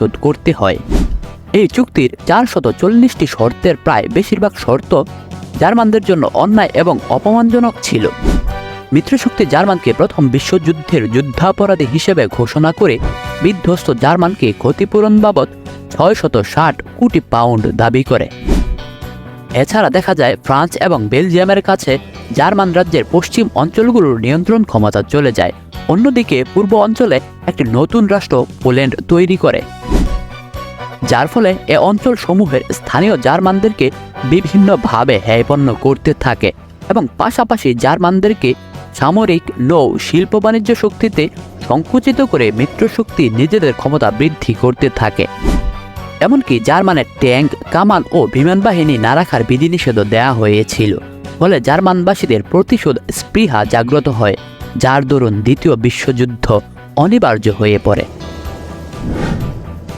পরিশোধ করতে হয়। এই চুক্তির চারশত চল্লিশটি শর্তের প্রায় বেশিরভাগ শর্ত জার্মানদের জন্য অন্যায় এবং অপমানজনক ছিল। মিত্রশক্তি জার্মানকে প্রথম বিশ্বযুদ্ধের যুদ্ধাপরাধী হিসেবে ঘোষণা করে বিধ্বস্ত জার্মানকে ক্ষতিপূরণ বাবদ ছয়শত ষাট কোটি পাউন্ড দাবি করে। এছাড়া দেখা যায় ফ্রান্স এবং বেলজিয়ামের কাছে জার্মান রাজ্যের পশ্চিম অঞ্চলগুলোর নিয়ন্ত্রণ ক্ষমতা চলে যায়। অন্যদিকে পূর্ব অঞ্চলে একটি নতুন রাষ্ট্র পোল্যান্ড তৈরি করে। যার ফলে এ অঞ্চল সমূহের স্থানীয় জার্মানদেরকে বিভিন্নভাবে হ্যায়পন্ন করতে থাকে এবং পাশাপাশি জার্মানদেরকে সামরিক, নৌ, শিল্প বাণিজ্য শক্তিতে সংকুচিত করে মিত্রশক্তি নিজেদের ক্ষমতা বৃদ্ধি করতে থাকে। এমনকি জার্মানের ট্যাঙ্ক, কামান ও বিমান বাহিনী না রাখার বিধিনিষেধও দেওয়া হয়েছিল। ফলে জার্মানবাসীদের প্রতিশোধ স্পৃহা জাগ্রত হয়, যার দরুন দ্বিতীয় বিশ্বযুদ্ধ অনিবার্য হয়ে পড়ে।